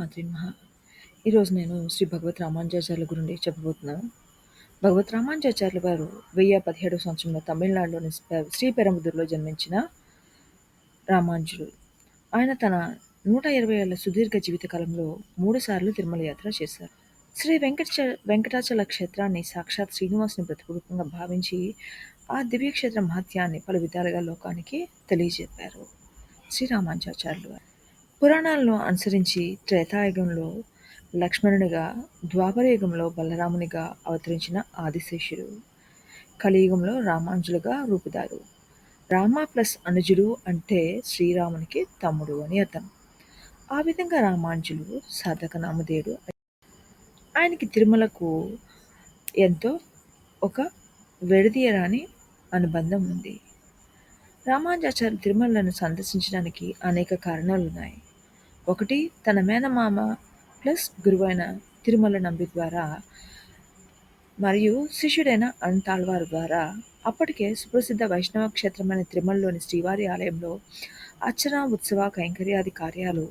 శ్రీమాత్రే మహా ఈరోజు నేను శ్రీ భగవత్ రామానుజాచార్యుల గురించి చెప్పబోతున్నాను. భగవత్ రామానుజాచార్యుల వారు వెయ్యి పదిహేడవ సంవత్సరంలో తమిళనాడులోని శ్రీపెరంబదూరులో జన్మించిన రామానుజులు. ఆయన తన నూట ఇరవై ఏళ్ళ సుదీర్ఘ జీవితకాలంలో మూడుసార్లు తిరుమల యాత్ర చేశారు. శ్రీ వెంకట వెంకటాచల క్షేత్రాన్ని సాక్షాత్ శ్రీనివాసుని ప్రతిరూపంగా భావించి ఆ దివ్యక్షేత్ర మహత్యాన్ని పలు విధాలుగా లోకానికి తెలియజెప్పారు శ్రీ రామానుజాచార్యులు వారు. పురాణాలను అనుసరించి త్రేతాయుగంలో లక్ష్మణునిగా, ద్వాపరయుగంలో బలరామునిగా అవతరించిన ఆదిశేషుడు. కలియుగంలో రామానుజులుగా రూపుదారు. రామ ప్లస్ అనుజుడు అంటే శ్రీరామునికి తమ్ముడు అని అర్థం. ఆ విధంగా రామానుజులు సాధక నామధేయుడు. ఆయనకి తిరుమలకు ఎంతో ఒక విడదీయరాని అనుబంధం ఉంది. రామానుజాచార్య తిరుమలను సందర్శించడానికి అనేక కారణాలున్నాయి. ఒకటి తన మేనమామ ప్లస్ గురువైన తిరుమల నంబి ద్వారా మరియు శిష్యుడైన అనంతాళ్వార్ ద్వారా అప్పటికే సుప్రసిద్ధ వైష్ణవ క్షేత్రమైన తిరుమలలోని శ్రీవారి ఆలయంలో అర్చన, ఉత్సవ, కైంకర్యాది కార్యాలు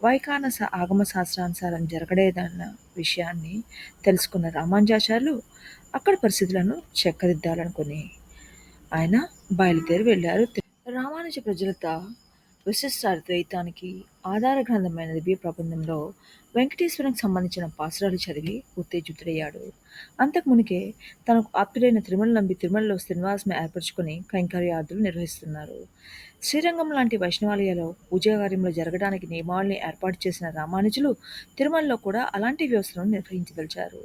వైకానస ఆగమ శాస్త్రానుసారం జరగడేదన్న విషయాన్ని తెలుసుకున్న రామాంజాచార్యులు అక్కడ పరిస్థితులను చక్కదిద్దాలనుకుని ఆయన బయలుదేరి వెళ్ళారు. రామానుజ ప్రజలతో విశిష్టాద్వైతానికి ఆధార గ్రంథమైన దివ్య ప్రబంధంలో వెంకటేశ్వరంకి సంబంధించిన పాసురాలు చదివి ఉత్తేజితుడయ్యాడు. అంతకు మునికే తనకు ఆప్తుడైన తిరుమల నంబి తిరుమలలో శ్రీనివాసం ఏర్పరచుకుని కైంకర్యార్థులు నిర్వహిస్తున్నారు. శ్రీరంగం లాంటి వైష్ణవాలయాలో పూజాకార్యములు జరగడానికి నియమావళిని ఏర్పాటు చేసిన రామానుజులు తిరుమలలో కూడా అలాంటి వ్యవస్థను నిర్వహించదలిచారు.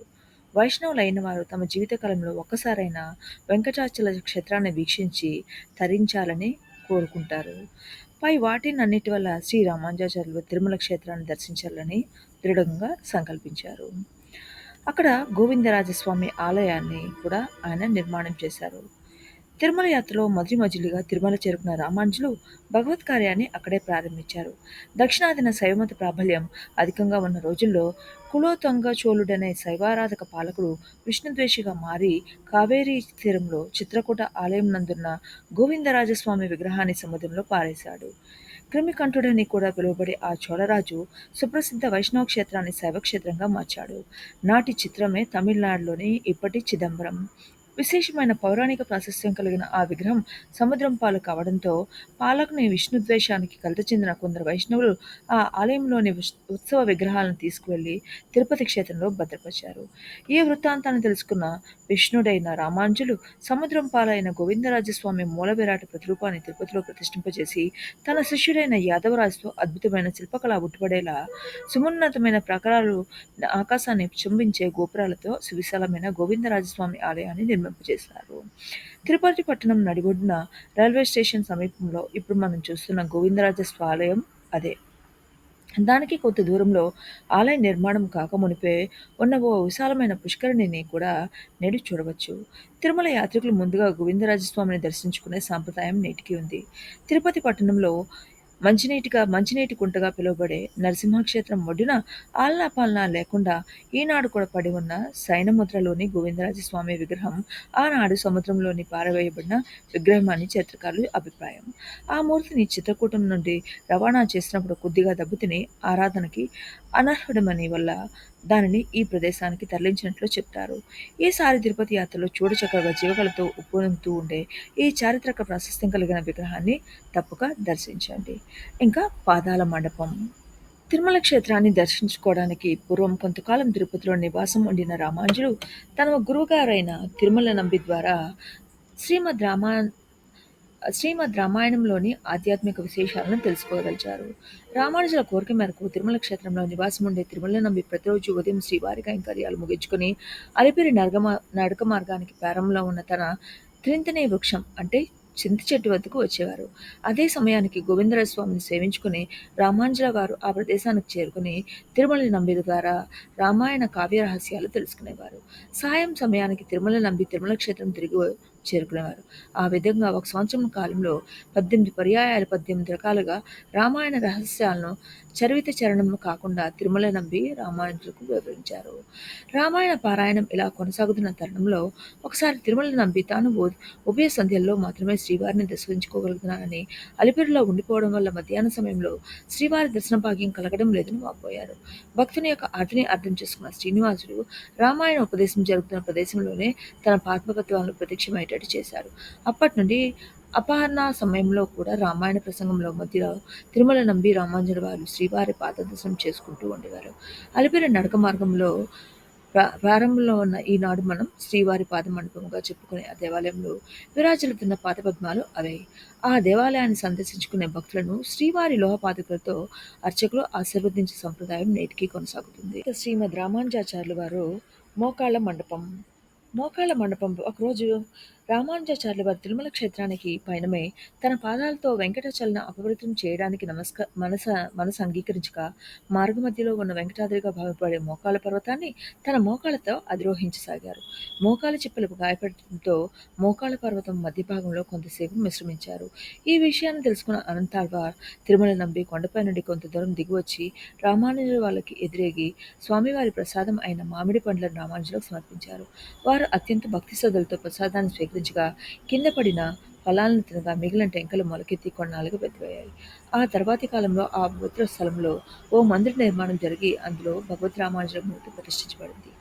వైష్ణవులైన వారు తమ జీవితకాలంలో ఒక్కసారైనా వెంకటాచల క్షేత్రాన్ని వీక్షించి తరించాలని కోరుకుంటారు. పై వాటినన్నిటి వల్ల శ్రీ రామానుజాచార్యులు తిరుమల క్షేత్రాన్ని దర్శించాలని దృఢంగా సంకల్పించారు. అక్కడ గోవిందరాజస్వామి ఆలయాన్ని కూడా ఆయన నిర్మాణం చేశారు. తిరుమల యాత్రలో మొదటి మజిలీగా తిరుమల చేరుకున్న రామానుజులు భగవత్ కార్యాన్ని అక్కడే ప్రారంభించారు. దక్షిణాదిన శైవమత ప్రాబల్యం అధికంగా ఉన్న రోజుల్లో కులోతంగ చోళుడనే శైవారాధక పాలకుడు విష్ణుద్వేషిగా మారి కావేరీ తీరంలో చిత్రకూట ఆలయం నందున్న గోవిందరాజస్వామి విగ్రహాన్ని సముద్రంలో పారేశాడు. క్రిమికంఠుడని కూడా పిలువబడే ఆ చోళరాజు సుప్రసిద్ధ వైష్ణవ క్షేత్రాన్ని శైవక్షేత్రంగా మార్చాడు. నాటి చిత్రమే తమిళనాడులోని ఇప్పటి చిదంబరం. విశేషమైన పౌరాణిక ప్రాశస్త్యం కలిగిన ఆ విగ్రహం సముద్రం పాలు కావడంతో పాలకుని విష్ణుద్వేషానికి కలత చెందిన కొందరు వైష్ణవులు ఆ ఆలయంలోని ఉత్సవ విగ్రహాలను తీసుకువెళ్ళి తిరుపతి క్షేత్రంలో భద్రపరిచారు. ఈ వృత్తాంతాన్ని తెలుసుకున్న విష్ణుడైన రామానుజులు సముద్రం పాలైన గోవిందరాజస్వామి మూల విరాట ప్రతిరూపాన్ని తిరుపతిలో ప్రతిష్ఠింపజేసి తన శిష్యుడైన యాదవరాజుతో అద్భుతమైన శిల్పకళ ఉట్టుపడేలా సుమున్నతమైన ప్రాకారాలు, ఆకాశాన్ని చుంబించే గోపురాలతో సువిశాలమైన గోవిందరాజస్వామి ఆలయాన్ని నిర్మింపజేశారు. తిరుపతి పట్టణం నడిబొడ్డున రైల్వే స్టేషన్ సమీపంలో ఇప్పుడు మనం చూస్తున్న గోవిందరాజస్వాలయం అదే. దానికి కొంత దూరంలో ఆలయ నిర్మాణం కాకమునుపే ఉన్న ఓ విశాలమైన పుష్కరిణిని కూడా నేడు చూడవచ్చు. తిరుమల యాత్రికులు ముందుగా గోవిందరాజస్వామిని దర్శించుకునే సాంప్రదాయం నేటికీ ఉంది. తిరుపతి పట్టణంలో మంచినీటిగా మంచినీటి కుంటగా పిలువబడే నరసింహక్షేత్రం ఒడ్డున ఆల్నాపాలనా లేకుండా ఈనాడు కూడా పడి ఉన్న సైనముద్రలోని గోవిందరాజస్వామి విగ్రహం ఆనాడు సముద్రంలోని పారవేయబడిన విగ్రహమని చరిత్రకారులు అభిప్రాయం. ఆ మూర్తిని చిత్రకూటం నుండి రవాణా చేసినప్పుడు కొద్దిగా దెబ్బతిని ఆరాధనకి అనర్హుడమని వల్ల దానిని ఈ ప్రదేశానికి తరలించినట్లు చెప్తారు. ఈసారి తిరుపతి యాత్రలో చూడచక్కగా జీవకళతో ఉప్పొంగుతూ ఉండే ఈ చారిత్రక ప్రాశస్త్యం కలిగిన విగ్రహాన్ని తప్పక దర్శించండి. ఇంకా పాదాల మండపం. తిరుమల క్షేత్రాన్ని దర్శించుకోవడానికి పూర్వం కొంతకాలం తిరుపతిలో నివాసం ఉండిన రామానుజులు తన గురువుగారైన తిరుమల నంబి ద్వారా శ్రీమద్ రామా శ్రీమద్ రామాయణంలోని ఆధ్యాత్మిక విశేషాలను తెలుసుకోదలిచారు. రామానుజుల కోరిక మేరకు తిరుమల క్షేత్రంలో నివాసం ఉండే తిరుమల నంబి ప్రతిరోజు ఉదయం శ్రీవారి కైంకర్యాలు ముగించుకుని అలిపిరి నరగమ నడక మార్గానికి ప్రారంభంలో ఉన్న తన త్రింతనే వృక్షం అంటే చింత చెట్టు వద్దకు వచ్చేవారు. అదే సమయానికి గోవిందరాజస్వామిని సేవించుకుని రామానుజుల వారు ఆ ప్రదేశానికి చేరుకుని తిరుమల నంబి ద్వారా రామాయణ కావ్య రహస్యాలు తెలుసుకునేవారు. సాయం సమయానికి తిరుమల నంబి తిరుమల క్షేత్రం తిరిగి చేరుకునేవారు. ఆ విధంగా ఒక సంవత్సరం కాలంలో పద్దెనిమిది పర్యాయాలు పద్దెనిమిది రకాలుగా రామాయణ రహస్యాలను చరివిత చరణము కాకుండా తిరుమల నంబి రామాయణులకు వివరించారు. రామాయణ పారాయణం ఇలా కొనసాగుతున్న తరుణంలో ఒకసారి తిరుమల నంబి తాను ఉభయ సంధ్యల్లో మాత్రమే శ్రీవారిని దర్శించుకోగలుగుతున్నానని అలిపిరిలో ఉండిపోవడం వల్ల మధ్యాహ్న సమయంలో శ్రీవారి దర్శన భాగ్యం కలగడం లేదని వాపోయారు. భక్తుని యొక్క ఆర్తిని అర్థం చేసుకున్న శ్రీనివాసుడు రామాయణ ఉపదేశం జరుగుతున్న ప్రదేశంలోనే తన పాత్మకత్వాలను ప్రత్యక్షమయ్యేటట్టు చేశారు. అప్పటి నుండి అపహరణ సమయంలో కూడా రామాయణ ప్రసంగంలో మధ్యలో తిరుమల నంబి రామాంజన వారు శ్రీవారి పాదదర్శనం చేసుకుంటూ ఉండేవారు. అలిపిరి నడక మార్గంలో ప్రారంభంలో ఉన్న ఈనాడు మనం శ్రీవారి పాద మండపంగా చెప్పుకునే ఆ దేవాలయంలో విరాజులుతున్న పాదపద్మాలు అవే. ఆ దేవాలయాన్ని సందర్శించుకునే భక్తులను శ్రీవారి లోహపాదకులతో అర్చకులు ఆశీర్వదించే సంప్రదాయం నేటికి కొనసాగుతుంది. శ్రీమద్ రామానుజాచార్యులు వారు మోకాళ్ళ మండపం. మోకాళ్ళ మండపం ఒకరోజు రామానుజాచార్యుల వారి తిరుమల క్షేత్రానికి పయనమే తన పాదాలతో వెంకటాచలన అపవృతం చేయడానికి నమస్క మనస మనసు అంగీకరించక మార్గమధ్యలో ఉన్న వెంకటాద్రిగా భావిపడే మోకాల పర్వతాన్ని తన మోకాలతో అధిరోహించసాగారు. మోకాల చిప్పలకు గాయపడటంతో మోకాళ్ళ పర్వతం మధ్య భాగంలో కొంతసేపు మిశ్రమించారు. ఈ విషయాన్ని తెలుసుకున్న అనంతాల్వార్ తిరుమల నంబి కొండపై నుండి కొంత దూరం దిగివచ్చి రామానుజుల వాళ్ళకి ఎదురేగి స్వామివారి ప్రసాదం అయిన మామిడి పండ్లను రామానుజులకు సమర్పించారు. వారు అత్యంత భక్తి శ్రద్ధలతో ప్రసాదాన్ని స్వీకరించారు గుర్తించగా కింద పడిన ఫలాలను తినగా మిగిలిన టెంకలు మొలకెత్తి కొన్నాళ్ళుగా పెద్దవయ్యాయి ఆ తర్వాతి కాలంలో ఆ పవిత్ర స్థలంలో ఓ మందిర నిర్మాణం జరిగి అందులో భగవద్ రామానుజుల మూర్తి ప్రతిష్ఠించబడింది.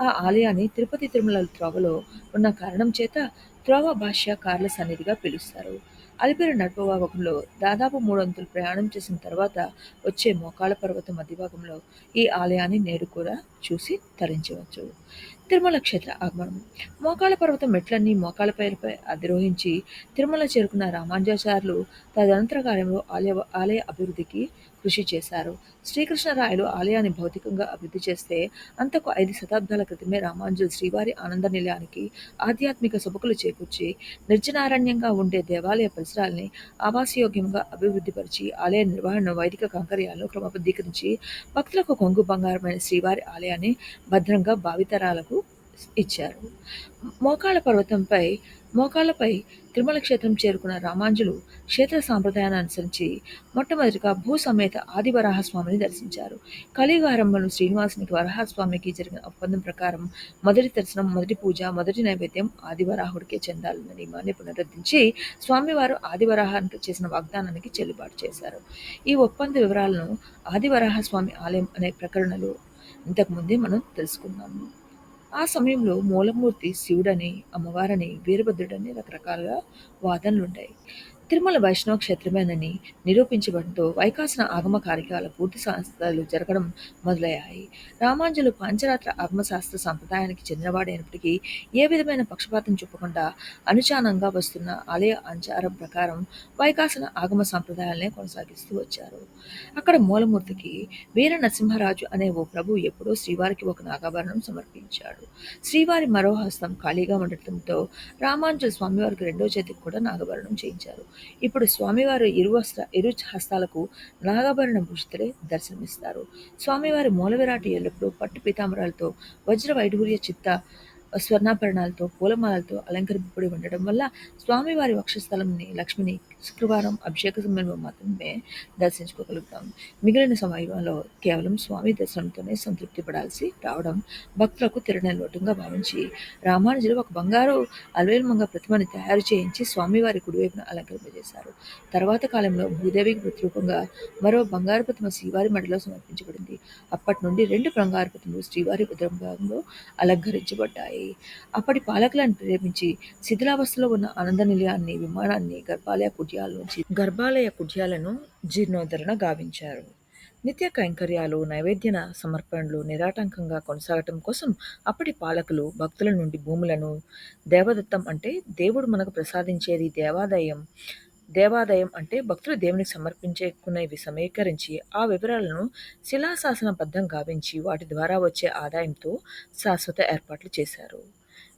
ఆ ఆలయాన్ని తిరుపతి తిరుమల త్రోవలో ఉన్న కారణం చేత త్రోవ భాష్య కార్ల సన్నిధిగా పిలుస్తారు. అలిపిరి నడపభాగంలో దాదాపు మూడంతులు ప్రయాణం చేసిన తర్వాత వచ్చే మోకాళ్ళ పర్వతం మధ్యభాగంలో ఈ ఆలయాన్ని నేడు కూడా చూసి తరించవచ్చు. తిరుమల క్షేత్ర ఆగమనం. మోకాళ్ళ పర్వతం మెట్లన్నీ మోకాళ్ళ పేరుపై అధిరోహించి తిరుమల చేరుకున్న రామానుజాచార్యులు తదనంతర కాలంలో ఆలయ ఆలయ అభివృద్ధికి కృషి చేశారు. శ్రీకృష్ణరాయలు ఆలయాన్ని భౌతికంగా అభివృద్ధి చేస్తే అంతకు ఐదు శతాబ్దాల క్రితమే రామాంజులు శ్రీవారి ఆనంద నిలయానికి ఆధ్యాత్మిక సభకులు చేకూర్చి నిర్జనారణ్యంగా ఉండే దేవాలయ పరిసరాల్ని ఆవాసయోగ్యంగా అభివృద్ధిపరిచి ఆలయ నిర్వహణ వైదిక కాంకర్యాలను క్రమబద్ధీకరించి భక్తులకు కొంగు బంగారమైన శ్రీవారి ఆలయాన్ని భద్రంగా భావితరాలకు ఇచ్చారు. మోకాళ్ళ పర్వతంపై మోకాళ్ళపై తిరుమల క్షేత్రం చేరుకున్న రామాంజులు క్షేత్ర సాంప్రదాయాన్ని అనుసరించి మొట్టమొదటిగా భూ సమేత ఆది వరాహస్వామిని దర్శించారు. కలియుగారంభంలో శ్రీనివాసునికి వరాహస్వామికి జరిగిన ఒప్పందం ప్రకారం మొదటి దర్శనం మొదటి పూజ మొదటి నైవేద్యం ఆదివరాహుడికే చెందాలన్న నియమాన్ని పునరుద్ధరించి స్వామివారు ఆదివరాహానికి చేసిన వాగ్దానానికి చెల్లుబాటు చేశారు. ఈ ఒప్పంద వివరాలను ఆదివరాహస్వామి ఆలయం అనే ప్రకరణలో ఇంతకుముందే మనం తెలుసుకున్నాము. ఆ సమయంలో మూలమూర్తి శివుడని అమ్మవారని వీరభద్రుడని రకరకాలుగా వాదనలుంటాయి తిరుమల వైష్ణవ క్షేత్రమేనని నిరూపించబడంతో వైకాసన ఆగమ కార్యక్రమాల పూర్తి శాస్త్రాలు జరగడం మొదలయ్యాయి. రామాంజులు పాంచరాత్ర ఆగమశాస్త్ర సంప్రదాయానికి చెందినవాడైనప్పటికీ ఏ విధమైన పక్షపాతం చూపకుండా అనుచానంగా వస్తున్న ఆలయ అంచారం ప్రకారం వైకాసన ఆగమ సంప్రదాయాలనే కొనసాగిస్తూ వచ్చారు. అక్కడ మూలమూర్తికి వీర నరసింహరాజు అనే ఓ ప్రభు ఎప్పుడో శ్రీవారికి ఒక నాగాభరణం సమర్పించాడు. శ్రీవారి మరో హస్తం ఖాళీగా ఉండటంతో రామాంజులు స్వామివారికి రెండో చేతికి కూడా నాగభరణం చేయించారు. ఇప్పుడు స్వామివారు ఇరు హస్త ఇరు హస్తాలకు నాగాభరణ భూషితులే దర్శనమిస్తారు. స్వామివారి మూలవిరాటి ఎల్లప్పుడూ పట్టు పీతాంబరాలతో వజ్ర వైఢూర్య చిత్త స్వర్ణాభరణాలతో పూలమాలతో అలంకరింపబడి ఉండడం వల్ల స్వామివారి వక్షస్థలంని లక్ష్మిని శుక్రవారం అభిషేక సమయంలో మాత్రమే దర్శించుకోగలుగుతాం. మిగిలిన సమయంలో కేవలం స్వామి దర్శనంతోనే సంతృప్తి పడాల్సి రావడం భక్తులకు తిరణలోటుగా భావించి రామానుజులు ఒక బంగారు అల్వేల్మంగ ప్రతిమని తయారు చేయించి స్వామివారి కుడివైపున అలంకరింపజేశారు. తర్వాత కాలంలో భూదేవికి ప్రతిరూపంగా మరో బంగారు ప్రతిమ శ్రీవారి మడిలో సమర్పించబడింది. అప్పటి నుండి రెండు బంగారు ప్రతిమలు శ్రీవారి భాగంలో అలంకరించబడ్డాయి. అప్పటి పాలకులను ప్రేమించి శిథిలావస్థలో ఉన్న ఆనంద నిలయాన్ని విమానాన్ని గర్భాలయ కుట్యాల నుంచి గర్భాలయ కుట్యాలను జీర్ణోద్ధరణ గావించారు. నిత్య కైంకర్యాలు నైవేద్యన సమర్పణలు నిరాటంకంగా కొనసాగటం కోసం అప్పటి పాలకులు భక్తుల నుండి భూములను దేవదత్తం అంటే దేవుడు మనకు ప్రసాదించేది దేవాదాయం దేవాదాయం అంటే భక్తులు దేవునికి సమర్పించుకునేవి సమీకరించి ఆ వివరాలను శిలాశాసనబద్ధం గావించి వాటి ద్వారా వచ్చే ఆదాయంతో శాశ్వత ఏర్పాట్లు చేశారు.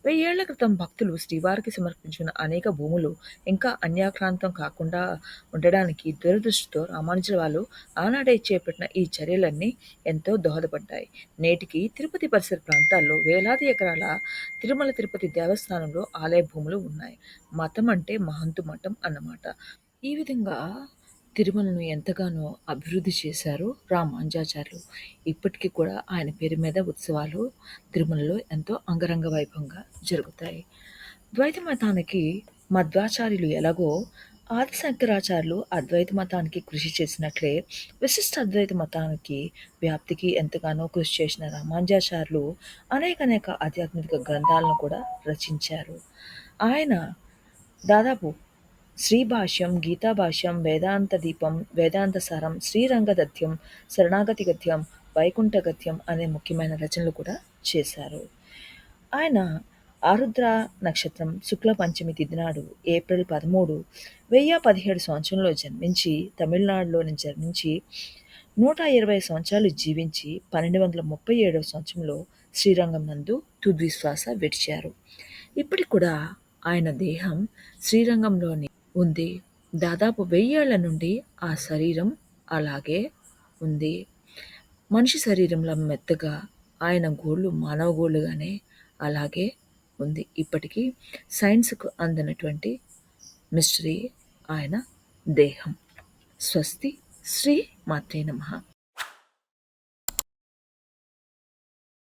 వెయ్యేళ్ళ క్రితం భక్తులు శ్రీవారికి సమర్పించిన అనేక భూములు ఇంకా అన్యాక్రాంతం కాకుండా ఉండడానికి దురదృష్టితో రామానుజుల వాళ్ళు ఆనాడే చేపట్టిన ఈ చర్యలన్నీ ఎంతో దోహదపడ్డాయి. నేటికి తిరుపతి పరిసర ప్రాంతాల్లో వేలాది ఎకరాల తిరుమల తిరుపతి దేవస్థానంలో ఆలయ భూములు ఉన్నాయి. మతం అంటే మహంతు మఠం అన్నమాట. ఈ విధంగా తిరుమలను ఎంతగానో అభివృద్ధి చేశారు రామానుజాచార్యులు ఇప్పటికీ కూడా ఆయన పేరు మీద ఉత్సవాలు తిరుమలలో ఎంతో అంగరంగ వైభవంగా జరుగుతాయి. ద్వైత మతానికి మధ్వాచార్యులు ఎలాగో ఆది శంకరాచార్యులు అద్వైత మతానికి కృషి చేసినట్లే విశిష్ట అద్వైత మతానికి వ్యాప్తికి ఎంతగానో కృషి చేసిన రామానుజాచార్యులు అనేక అనేక ఆధ్యాత్మిక గ్రంథాలను కూడా రచించారు. ఆయన దాదాపు శ్రీభాష్యం గీతాభాష్యం వేదాంత దీపం వేదాంత సారం శ్రీరంగదత్యం శరణాగతి గద్యం వైకుంఠ గద్యం అనే ముఖ్యమైన రచనలు కూడా చేశారు. ఆయన ఆరుద్ర నక్షత్రం శుక్ల పంచమి తిథి నాడు ఏప్రిల్ పదమూడు వెయ్యి పదిహేడు సంవత్సరంలో జన్మించి తమిళనాడులోని జన్మించి నూట ఇరవై సంవత్సరాలు జీవించి పన్నెండు వందల ముప్పై ఏడవ సంవత్సరంలో శ్రీరంగం నందు తుద్విశ్వాస విడిచారు. ఇప్పటికి కూడా ఆయన దేహం శ్రీరంగంలోని ఉంది. దాదాపు వెయ్యేళ్ళ నుండి ఆ శరీరం అలాగే ఉంది. మనిషి శరీరంలో మెత్తగా ఆయన గోళ్ళు మానవ గోళ్ళుగానే అలాగే ఉంది. ఇప్పటికీ సైన్స్కు అందినటువంటి మిస్టరీ ఆయన దేహం. స్వస్తి శ్రీ మాత్రే నమ.